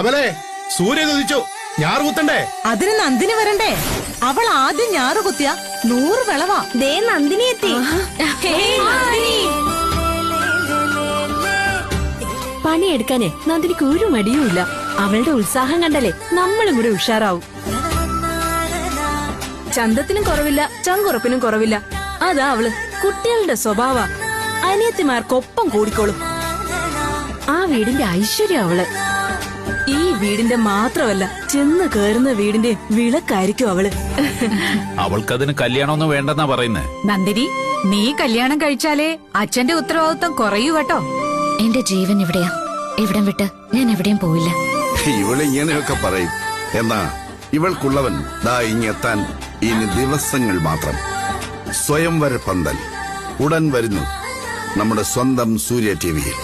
കമലേ സൂര്യൻ ഉദിച്ചു ഞാറ് കുത്തണ്ടേ? അതിന് നന്ദിനി വരണ്ടേ? അവൾ ആദ്യം ഞാറ് കുത്തിയ നൂറ് വിളവാ. ദേ നന്ദിനി എത്തി. പണിയെടുക്കാനേ നന്ദിനിക്ക് ഒരു മടിയുമില്ല അവളുടെ ഉത്സാഹം കണ്ടല്ലേ നമ്മളും കൂടെ ഉഷാറാവും. ചന്തത്തിനും കുറവില്ല ചങ്കുറപ്പിനും കുറവില്ല. അതാ അവൾ കുട്ടികളുടെ സ്വഭാവ. അനിയത്തിമാർക്കൊപ്പം കൂടിക്കോളും. ആ വീടിന്റെ ഐശ്വര്യം അവൾ. വീടിന്റെ മാത്രമല്ല ചെന്ന് കേറുന്ന വീടിന്റെ വിളക്കായിരിക്കും അവൾ. അവൾക്കതിന് കല്യാണമൊന്നും വേണ്ടെന്നാ പറയുന്നേ. നന്ദിനി നീ കല്യാണം കഴിച്ചാലേ അച്ഛന്റെ ഉത്തരവാദിത്വം കുറയൂ കേട്ടോ. എന്റെ ജീവൻ ഇവിടെയാ. ഇവിടം വിട്ട്? ഞാൻ എവിടെയും പോയില്ല ഇവളിങ്ങനെയൊക്കെ പറയും. എന്നാ ഇവൾക്കുള്ളവൻ ദാ ഇങ്ങെത്താൻ ഇനി ദിവസങ്ങൾ മാത്രം. സ്വയംവര പന്തൽ. ഉടൻ വരുന്നു നമ്മുടെ സ്വന്തം സൂര്യ ടി വിയിൽ.